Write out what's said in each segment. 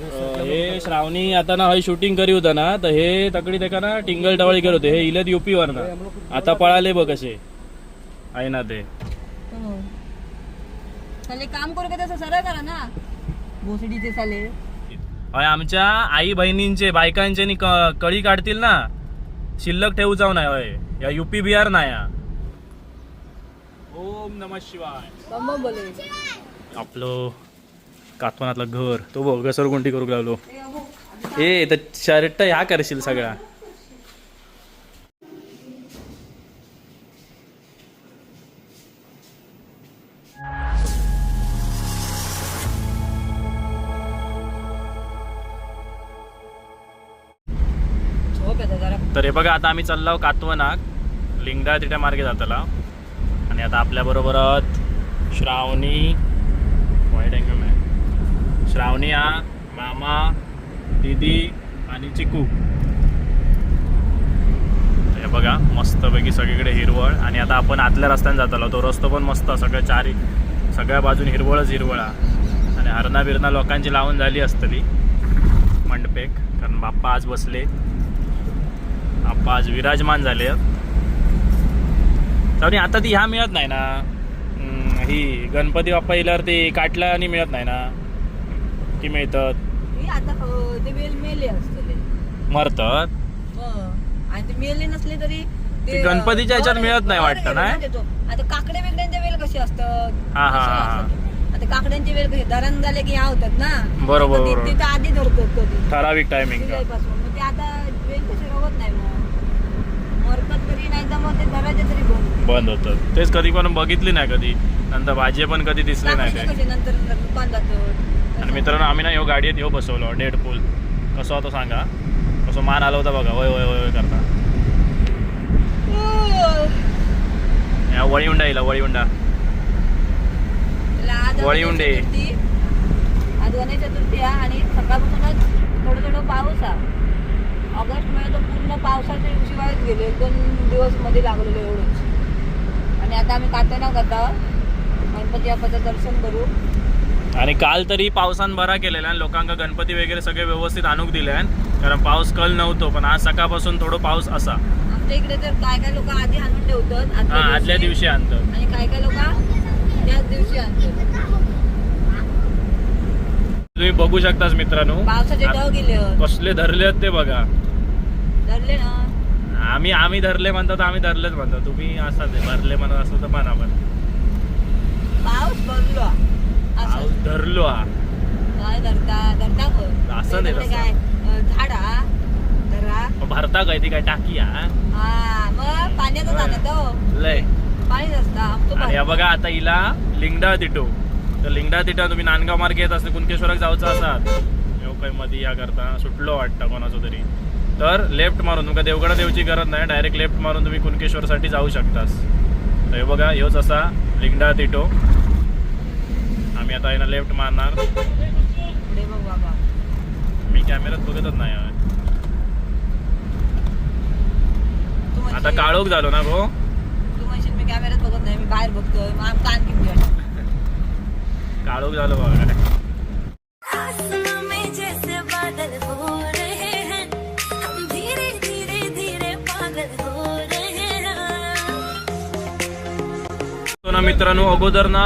अं, हे श्रावणी आता ना हय शूटिंग करी होता ना तर हे तकडी तेका ना टिंगल टवाळी करत होते. हे इलत युपी वर ना आता पळाले बघ कसे. आहे ना ते. हो. साले काम करू का तसं सरळ करा ना. भोसडीचे साले. हय आमच्या आई बहिणींचे बायकांचे नि क- कळी काढतील ना. शिल्लक ठेवू जाऊ नाही होय. या युपी बिहार नाही हा. ओम नम शिवाय. बंब बोले आपलं कातवनातलं घर. तो बघ घसरगुंडी करू लागलो. ए तर शर्ट ह्या करशील सगळा तर हे बघा आता आम्ही चाललो कातवनाक लिंगडा तिच्या मार्गे जाताला. आणि आता आपल्या बरोबरत श्रावणी वाईट अँगल श्रावणिया मामा दीदी आणि चिकू. हे बघा मस्तपैकी सगळीकडे हिरवळ. आणि आता आपण आतल्या रस्त्याने जातलो तो रस्तो पण मस्त सगळ्या चारी सगळ्या बाजून हिरवळच हिरवळ आणि हरणा बिरणा लोकांची लावून झाली असतली. मंडपेक कारण बाप्पा आज बसले. आप्पा आज विराजमान झाले. आणि आता ती ह्या मिळत नाही ना. ही गणपती बाप्पा येल्यावर ते काटला आणि मिळत नाही ना. ती मिळतात. हे आता हो, ते वेल मेले असतले मरतात. आणि ते मेले नसले तरी ते गणपतीच्या ह्याच्यात मिळत नाही वाटतं ना? देतो. आता काकडे बिकड्यांचे वेल कसे असतात? हा, हा. असतात? आता काकड्यांचे वेल कसे धरण झाले की ह्या होतात ना? बरोबर, आता ते- बरोबर. तिथं आधी धरतात कधी. ठराविक टायमिंग जुलैपासून. मग ते आता वेल कसे रवत नाही मग. मरतात तरी नाही तर मग ते धरायचे तरी बंद. बंद होतं तेच कधी पण बघितली नाही कधी. नंतर भाजी पण कधी दिसले नाही काकडे ते. कसे नंतर दुकान जातात आणि मित्रांनो आम्ही ना ह्यो गाडीत ह्यो बसवलो डेड पूल कसं होतं सांगा? कसं मान आलं होता बघा वय वय वय करता. या वळीउंडा येईल वळीउंडा. त्याला आज वळी गणेश. चतुर्थी. आहे आणि सकाळपासूनच थोडं थोडं पाऊस आहे ऑगस्टमध्ये तर पूर्ण पावसाच्या शिवायच गेले दोन दिवसमध्ये लागलेलो एवढंच. आणि आता आम्ही कातना करता गणपती बाप्पाचं दर्शन करू. आणि काल तरी पावसान बरा केलेला आणि लोकांका गणपती वगैरे सगळे व्यवस्थित आणूक दिले कारण पाऊस कल नव्हतो पण आज सकाळपासून थोडं पाऊस असा. आमच्या इकडे तर काय काय लोक आधी आणून ठेवतात हा आदल्या दिवशी. आणतं आणि काय काय लोक त्याच दिवशी आणतात. तुम्ही बघू शकताच मित्रांनो. कसले धरले आहेत ते बघा. धरले ना. आम्ही आम्ही धरले म्हणतो तर आम्ही धरलेच म्हणतो तुम्ही असं ते भरले म्हणत असं तर पाऊस भरलो असं पाऊस धरलो हा. काय धरता धरता कोण? असं नाही. काय झाड धरा. मग भरता काय ती काय टाकी हा? हा मग पाण्याचं तो. लय. असतं पाणी. बघा आता हिला लिंगडा तिटो. तर लिंगडा तिटा तुम्ही नांदगाव मार्गे येत असते कुणकेश्वराक जाऊचं असाल. काही मध्ये या करता सुटलो वाटतं कोणाचं तरी. तर लेफ्ट मारून तुमका देवगडा देवची गरज नाही डायरेक्ट लेफ्ट मारून तुम्ही कुणकेश्वरसाठी जाऊ शकतास. तर हे बघा ह्योच असा लिंगडा तिटो. आम्ही आता यांना लेफ्ट मारणार. पुढे बघ बाबा. मी कॅमेऱ्यात बघतच नाही आता काळोख झालो ना गो तू म्हणशील मी कॅमेऱ्यात बघत नाही मी बाहेर बघतोय. कान किती काळोख झालो बघा में हो हैं मित्रांनो अगोदर ना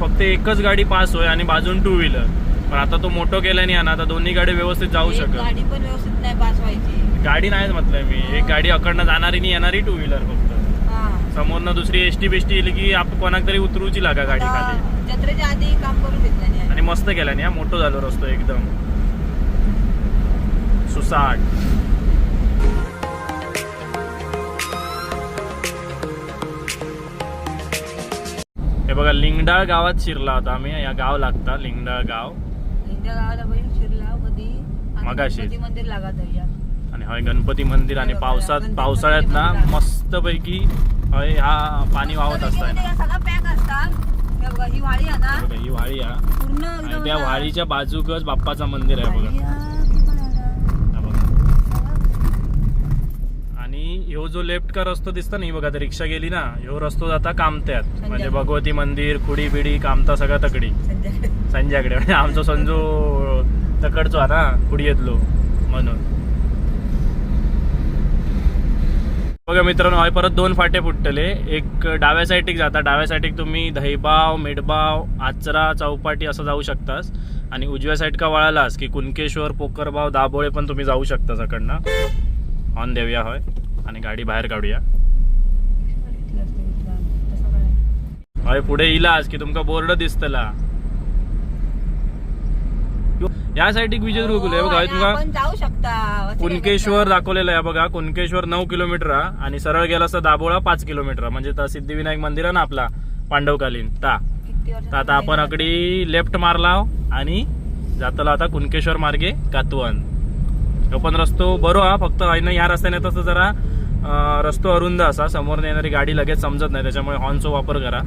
फक्त एकच गाडी पास होय आणि बाजून टू व्हीलर पण आता तो मोठो केल्याने ना आता दोन्ही गाडी व्यवस्थित जाऊ शकत. गाडी पण व्यवस्थित नाही पास व्हायची. गाडी नाहीच म्हटलंय मी. एक गाडी अकडनं जाणारी नाही येणारी टू व्हीलर फक्त. समोरनं दुसरी एस टी बिष्टी येईल की आपण कोणाक तरी उतरूची लागा गाडी खाली. जत्रेच्या आधी काम करून घेतलं नाही आणि मस्त केल्याने मोठो झालो रस्तो एकदम. सुसाट. हे बघा लिंगडाळ गावात शिरला होता आम्ही. या गाव लागता लिंगडाळ गाव. इंडिया गावाला शिरला कधी आणि. गणपती मंदिर. आणि हय गणपती मंदिर आणि पावसात पावसाळ्यात ना मस्त पैकी हय हा पाणी वाहत असताय ना सगळा पॅक असतात. हे बघा, ही वाळी आहे ना. बघा, ही वाळी हा पूर्ण आणि त्या वाळीच्या बाजूकच बाप्पाचं मंदिर आहे बघा वाळी, हा, किती आला. हा बघा आणि ह्यो जो लेफ्ट का रस्तो दिसता नाही बघा आता रिक्षा गेली ना ह्यो रस्तो जाता कामत्यात. म्हणजे भगवती मंदिर खुडी बिडी कामता सगळा तकडी. संजयाकडे म्हणजे आमचा संजू तकडचो हा ना पुढे येतलो म्हणून. बघा मित्रांनो हय परत दोन फाटे फुटतले. एक डाव्या साईडीक जाता. डाव्या साईडीक तुम्ही दहीबाव मेडबाव आचरा चौपाटी असं जाऊ शकतास. आणि उजव्या साईड का वळालास की कुणकेश्वर पोकरबाव दाभोळे पण तुम्ही जाऊ शकता सकडनं ऑन देऊया होय. आणि गाडी बाहेर काढूया. हय पुढे इलास की तुमका बोर्ड दिसतला. या साईडीक विजय रुगले बघा हय तुमका हो, आपण जाऊ शकता. कुणकेश्वर दाखवलेलं आहे बघा कुणकेश्वर नऊ किलोमीटर आणि सरळ गेला असता दाभोळा पाच किलोमीटर. म्हणजे सिद्धिविनायक मंदिर आहे ना आपला पांडवकालीन ता. आता आपण अगदी लेफ्ट मारला आणि जातला आता कुणकेश्वर मार्गे कातवन तो पण रस्तो बरो हा फक्त ह्या रस्त्याने असतं जरा रस्तो अरुंद असा समोर येणारी गाडी लगेच समजत नाही त्याच्यामुळे हॉर्नचा वापर करा.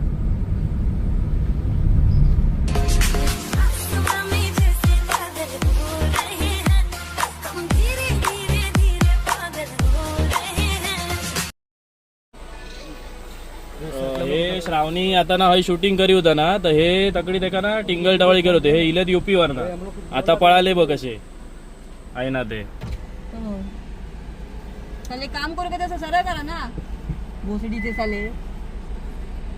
हे श्रावणी आता ना हय शूटिंग करी होता ना तर हे तकडी तेका ना टिंगल टवळी करत होते हे इलत युपी वर ना आता पळाले बघ कसे. आहे ना ते. हो. चाले काम करू का तसं? सरळ करा ना. भोसडीचे चाले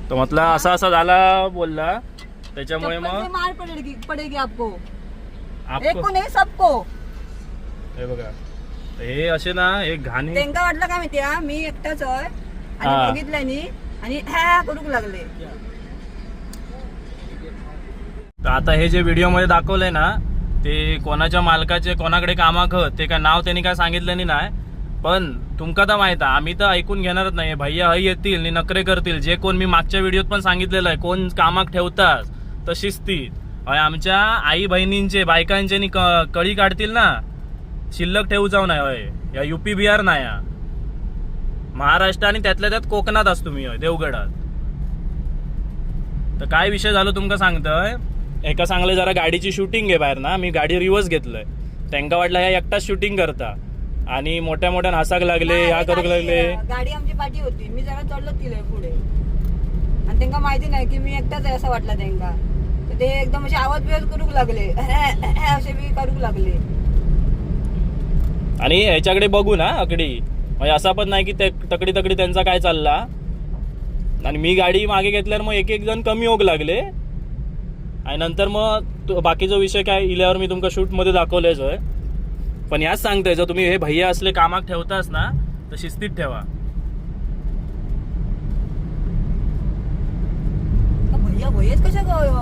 तो म्हटला असा असा झाला बोलला. त्याच्यामुळे चप्पल से मग मार पडेगी पडेगी आपको. एक आपको नाही सबको. हे बघा. हे असे ना हे घाणी. त्यांका वाटलं का माहिती हा? मी एकटाच आहे. हा. आणि बघितल्यानी आणि ह्या करूक लागले. तर आता हे जे व्हिडिओमध्ये दाखवलंय ना ते कोणाच्या मालकाचे कोणाकडे कामाक ते काय नाव त्यांनी काय सांगितलं नाही पण तुमका तर माहीत आहे आम्ही तर ऐकून घेणारच नाही. भैया हय येतील आणि नखरे करतील. जे कोण मी मागच्या व्हिडिओत पण सांगितलेलं आहे कोण कामाक ठेवतात तशीच ती हय आमच्या आई बहिणींचे बायकांचे नि क- कळी काढतील ना. शिल्लक ठेवू जाऊ नाही हय. या युपी बिहार नाही हा. महाराष्ट्र आणि त्यातल्या त्यात कोकणात असतो मी हय देवगडात. तर काय विषय झालो तुमका सांगतोय? एका सांगले जरा गाडीची शूटिंग आहे बाहेर ना मी गाडी रिवर्स घेतलंय. त्यांका वाटलं ह्या एकटाच शूटिंग करता. आणि मोठ्या मोठ्या हासाक लागले ह्या नाही, करूक लागले. गाडी आमची पाठी होती. मी जरा चढलो तिला पुढे. आणि त्यांना माहिती नाही की मी एकटाच आहे असं वाटलं त्यांना. तर ते एकदम असे आवाज बिवाज करूक लागले. असे मी करूक लागले. आणि ह्याच्याकडे बघू ना अकडी म्हणजे असा पण नाही की ते तकडी तकडी त्यांचा काय चालला. आणि मी गाडी मागे घेतल्यावर मग एक एक जण कमी होक लागले. आणि नंतर मग बाकीचा विषय काय इल्यावर मी तुमका शूटमध्ये दाखवलेच होय पण याच सांगतोय जर तुम्ही हे भैया असले कामाक ठेवतास ना तर शिस्तीत ठेवा. का भैया भैयाच कशा गयो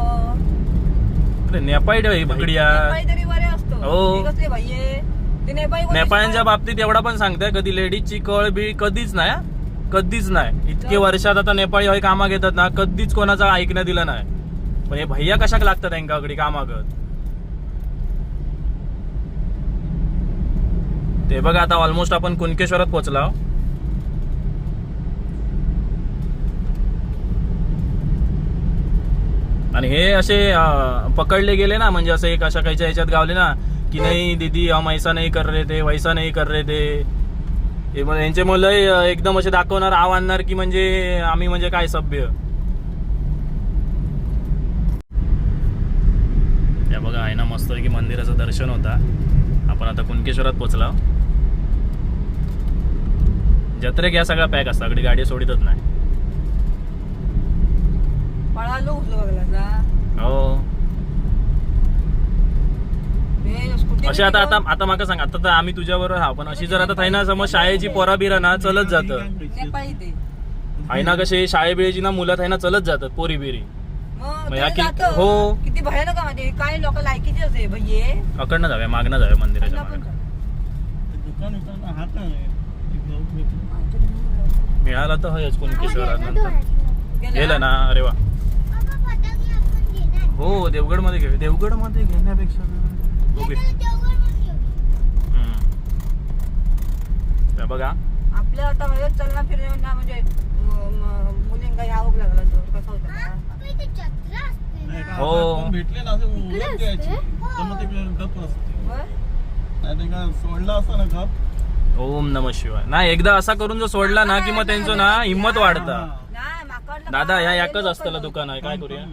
अरे नेपाळी ठेव भकडिया नेपाळी तरी बरे असतो. हो. ते कसले भैये? ते नेपाळी कोणी नेपाळ्यांच्या बाबतीत एवढा पण सांगताय कधी लेडीजची कळ बी कधीच नाही हा. कधीच नाही. इतके वर्षात आता नेपाळी हय कामा घेतात ना कधीच कोणाचा ऐकण्यात दिलं नाही. पण हे भैया कशाक लागतात त्यांच्याकडे कामागत? ते बघा आता ऑलमोस्ट आपण कुणकेश्वरात पोहोचला आणि हे असे पकडले गेले ना म्हणजे असं एक अशा काहीच्या ह्याच्यात गावले ना की नाही दीदी हम ऐसा नाही कर रहे थे वैसा नाही कर रहे थे हे मग यांचे मुलं एकदम असे दाखवणार आव आणणार की म्हणजे आम्ही म्हणजे काय सभ्य. त्या बघा आहे ना मस्त की मंदिराचं दर्शन होता. आपण आता कुणकेश्वरात पोचला जत्रेक या सगळा पॅक असता अगदी गाडी सोडितच नाही. पळालो हो. असे आता आता आता माका सांग आता तर आम्ही तुझ्याबरोबर हा पण अशी जर आता थाय ना समज शाळेची पोरा बिरा ना चलत जात. नेपाळी ते आहे ना कसे शाळेबिळेची ना मुलं थाय ना चलत जातात पोरी बिरी. हो. किती भयानक काय लोक लायकीचे असे भैये. अकडनं जाऊया मागणं जाऊया मंदिराच्या मागणं दुकान विकायला हात नाही ते गहू विकून. मिळाला तर हयच कुणकेश्वरात नंतर. गेला? ना अरे वा. हो देवगडमध्ये घे देवगडमध्ये घेण्यापेक्षा ओके. बघा. आपल्या आता चलना फिरण्या म्हणजे म- म- मुलींका यावं लागला तर कसं होतं ना? हो. आपण भेटलेलं असं ओळख द्यायची तर मग ते गप असते? नाही ते का सोडला असता ना गप ओम नम शिवाय. नाही एकदा असा करून जर सोडला ना की मग त्यांचं ना हिंमत वाढता. नाही माका वाटलं दादा ह्या एकच लोकल- असतं दुकान आहे. काय करूया?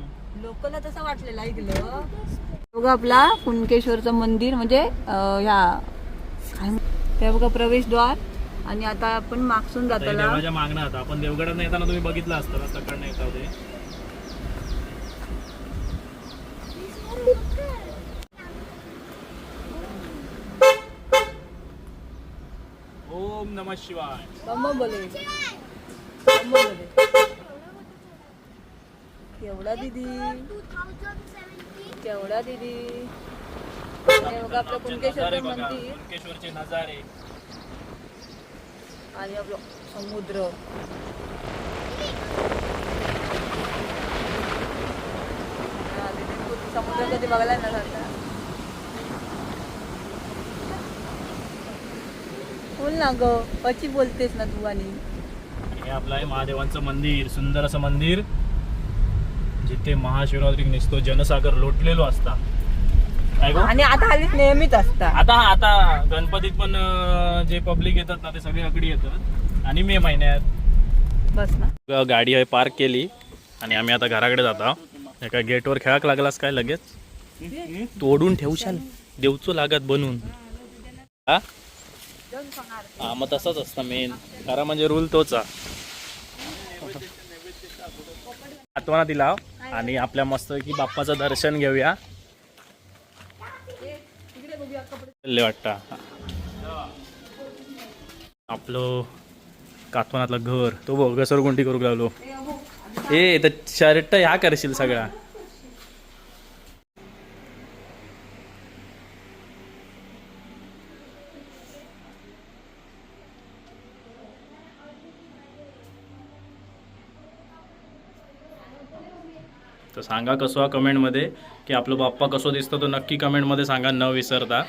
लोकलला तसं वाटलेलं ऐकलं बघा आपला कुणकेश्वरचं मंदिर म्हणजे अं, ह्या काय म्हण- ते बघा प्रवेशद्वार. आणि आता आपण मागसून जाताला. देवाच्या मागणं आता आपण देवगडात येताना तुम्ही बघितलं असतं सकाळनं येता ते. ओम नमः शिवाय. बंब बोले बंब बोले केवढा दिदी? केवढा दिदी? आपलं बघा, मंदिर कुणकेश्वरचे नजारे. आणि आपलं समुद्र. समुद्र कधी बघायला ना बोल ना ग कशी बोलतेस ना तू आणि? हे आपलं आहे महादेवांचं मंदिर सुंदर असं मंदिर जिथे महाशिवरात्री निसतो जनसागर लोटलेलो असता. काय गो? आणि आता हल्ली नेहमीच असतात आता आता गणपतीत पण अं, जे पब्लिक येतात ना ते सगळे अकडी येतात. आणि मे महिन्यात. बस ना. गाडी आहे पार्क केली. आणि आम्ही आता घराकडे जातो. एका गेटवर खेळाक लागलास काय लगेच? तोडून ठेवशाल. देवचो लागत बनवून हा? हा मग तसाच असतं मेन खरा म्हणजे रूल तोच हा. आत्मा दिला आणि आपल्या मस्त की बाप्पाचं दर्शन घेऊया. लय वाटतं. आपलं कातवनातलं घर तो बघ घसरगुंडी करू लागलो. ए तर शर्ट ह्या करशील सगळा तर सांगा कसो कमेंटमध्ये की आपलं बाप्पा कसो दिसतो तो नक्की कमेंटमध्ये सांगा न विसरता.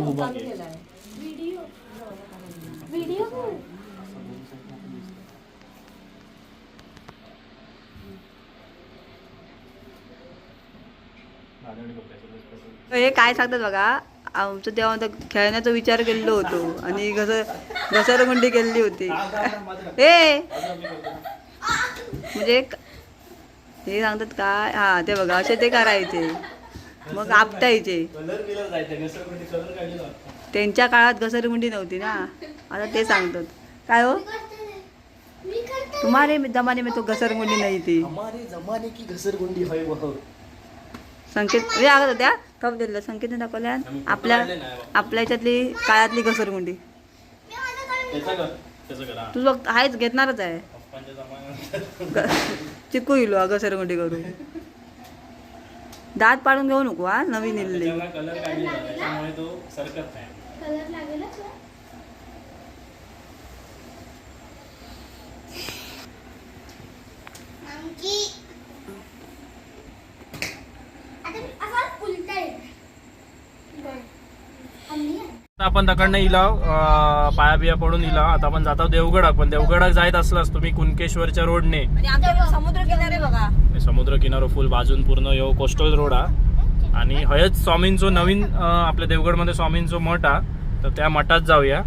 उभा. हे काय सांगतात बघा आमचं तेव्हा खेळण्याचा विचार केलेलो होतो आणि घसर घसरगुंडी केलेली होती. हे म्हणजे हे सांगतात काय? हा ते बघा असे ते करायचे. मग आपटायचे. त्यांच्या काळात घसरगुंडी नव्हती ना. आता ते सांगतात. काय हो? तुम्हारे जमाने में तो घसरगुंडी नाही थी हमारे जमाने की घसरगुंडी है वह. संकेत म्हणजे आगत होत्या? कप दिलं संकेत दाखवल्या? आपल्या आपल्या याच्यातली काळातली घसरगुंडी. तू बघ आहेच घेतणारच आहे. चिकू इलो हा घसरगुंडी करून दात पाडून घेऊ नको हा नवीन इल्ले. त्याला कलर काढलेला आहे, त्याच्यामुळे तो सरकत नाही आता आपण तकडनं इला पाया बिया पडून इला. आता आपण जातो देवगडात पण देवगडात जायत असलास तुम्ही कुणकेश्वरच्या रोडने. समुद्र किनारे बघा. समुद्र किनारो फुल बाजून पूर्ण यो कोस्टल रोड हा. आणि हयच स्वामींचो नवीन आपल्या देवगडमध्ये स्वामींचो मठ हा. तर त्या मठात जाऊया.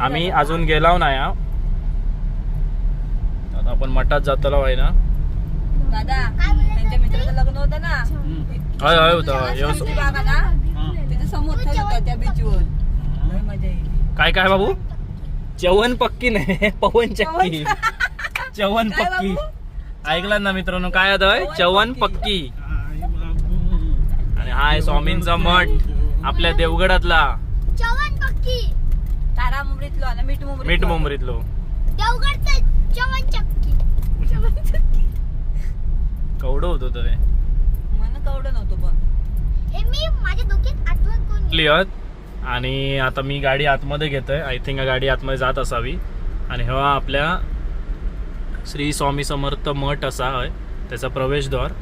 आम्ही अजून गेलाव नाही आता आपण मठात जातलो आहे ना? दादा त्यांच्या मित्राचं लग्न होतं ना? हय हय होतं. समोर त्या बीचवर काय काय बाबू? चवन पक्की नाही पवन चक्की. चवन पक्की? ऐकला ना मित्रांनो काय आहे चवन पक्की. आणि हा आहे स्वामींचा मठ आपल्या देवगडातला. चव्हाण पक्की. तारा मुंबरीतलो आणि मीठ मुंबरी मीठ मुंबरीतलो देवगडचं चव्हाण चक्की. कवडं होत होतं ते. मन कवडं नव्हतं पण. हे मी माझ्या डोक्यात आठवण कोण क्लिअर? आणि आता मी गाडी आतमध्ये घेतो आहे आय थिंक गाडी आतमध्ये जात असावी. आणि हा आपल्या श्री स्वामी समर्थ मठ असा आहे. त्याचा प्रवेशद्वार.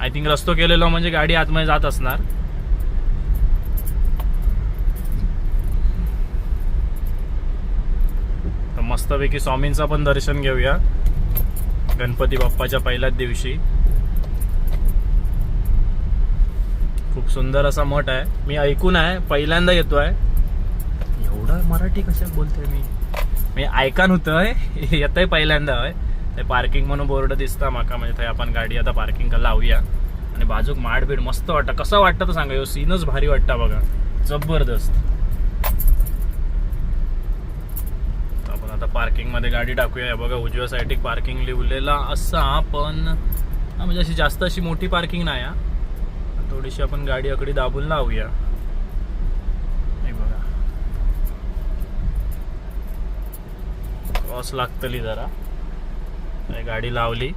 आय थिंक रस्तो केलेला म्हणजे गाडी आतमध्ये जात असणार. तर मस्तपैकी स्वामींचं पण दर्शन घेऊया. गणपती बाप्पाच्या पहिल्याच दिवशी. खूप सुंदर असा मठ आहे. मी ऐकून आहे पहिल्यांदा येतो आहे एवढं मराठी कशात बोलतोय मी? मी ऐकान होतंय येतंय पहिल्यांदा आहे ते पार्किंग म्हणून बोर्ड दिसता माका म्हणजे थंय आपण गाडी आता पार्किंग लावूया. आणि बाजूक माड बीड मस्त वाटतं. कसं वाटतं तर सांगा? ह्यो सीनच भारी वाटतं बघा. जबरदस्त. आपण आता पार्किंगमध्ये गाडी टाकूया. बघा उजव्या साईडिक पार्किंग लिवलेला असा पण म्हणजे अशी जास्त अशी मोठी पार्किंग नाही हा. थोडीशी आपण गाडी अकडी दाबून लावूया. हे बघा. क्रॉस लागतली जरा. गाडी लावली.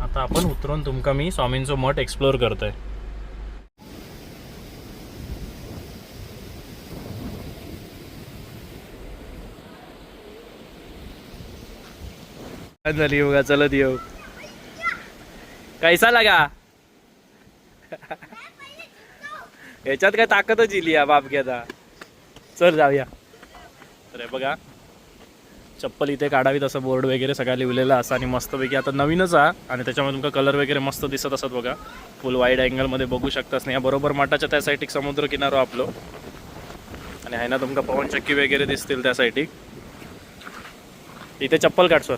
आता आपण उतरून तुमका मी स्वामींचं मठ एक्सप्लोर करतोय. काय झाली बघा चलत येऊ. कैसा लगा? याच्यात काय ताकदच इली या बापग्याचा चल जाऊया. तर बघा चप्पल इथे काढावी तसं बोर्ड वगैरे सगळा लिहिलेला असा आणि मस्तपैकी आता नवीनच हा आणि त्याच्यामध्ये तुमका कलर वगैरे मस्त दिसत असत बघा. फुल वाईड अँगलमध्ये बघू शकताच नाही. या बरोबर मठाच्या त्या साईटिक समुद्र किनारो आपलो. आणि आहे ना तुमका पवनचक्की वगैरे दिसतील त्या साईटिक इथे चप्पल काढ सर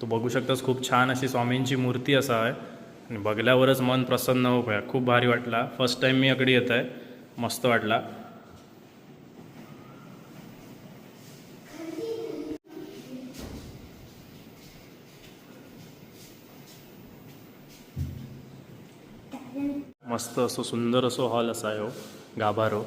तू बघू शकतास खूप छान अशी स्वामींची मूर्ती असा आहे. आणि बघल्यावरच मन प्रसन्न होऊ आहे खूप भारी वाटला. फर्स्ट टाइम मी अकडे येत आहे. मस्त वाटला. मस्त असो सुंदर असो हॉल असा आहे हो. गाभारो.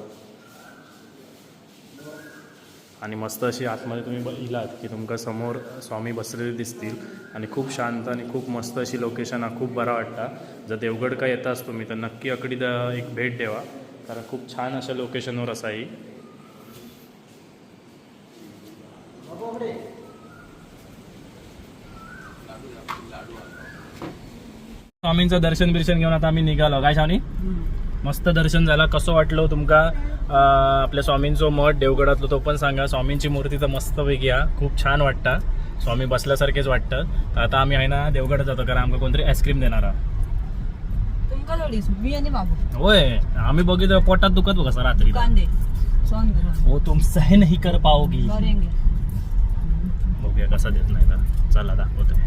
आणि मस्त अशी आतमध्ये तुम्ही इलात की तुमका समोर स्वामी बसलेले दिसतील. आणि खूप शांत आणि खूप मस्त अशी लोकेशन हा खूप बरा वाटता. जर देवगड काय येताच तुम्ही तर नक्की अकडी एक भेट द्यावा कारण खूप छान अशा लोकेशनवर असा ही. स्वामींचं दर्शन बिर्शन घेऊन आता आम्ही निघालो. काय शावणी मस्त दर्शन झालं. कसं वाटलं तुमका? आपल्या स्वामींचो मठ देवगडातलो तो पण सांगा. स्वामींची मूर्ती तर मस्त वेगळी हा. खूप छान वाटतं. स्वामी बसल्यासारखेच वाटतं. तर आता आम्ही आहे ना देवगडात जातो. कारण आमका कोणतरी आईस्क्रीम देणार होय. आम्ही बघितलं पोटात दुखत बघ कसं रात्री. हो तुम सह नाही कर पाओगी. बघूया कसा देत नाही तर. चला दाखवतोय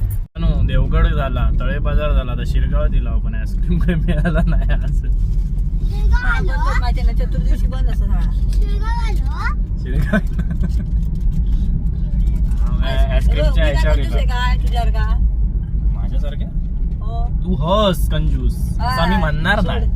देवगड झाला तळे बाजार झाला आता शिरगाव दिला पण आईस्क्रीम काही मिळाला नाही आज. माझ्या बंद असं झाला शिरगाव आईस्क्रीमच्या ह्याच्यावर येतात. काय तुझ्यावर का माझ्यासारखे? हो. तू हस कंजूस. असं आम्ही म्हणणार नाही.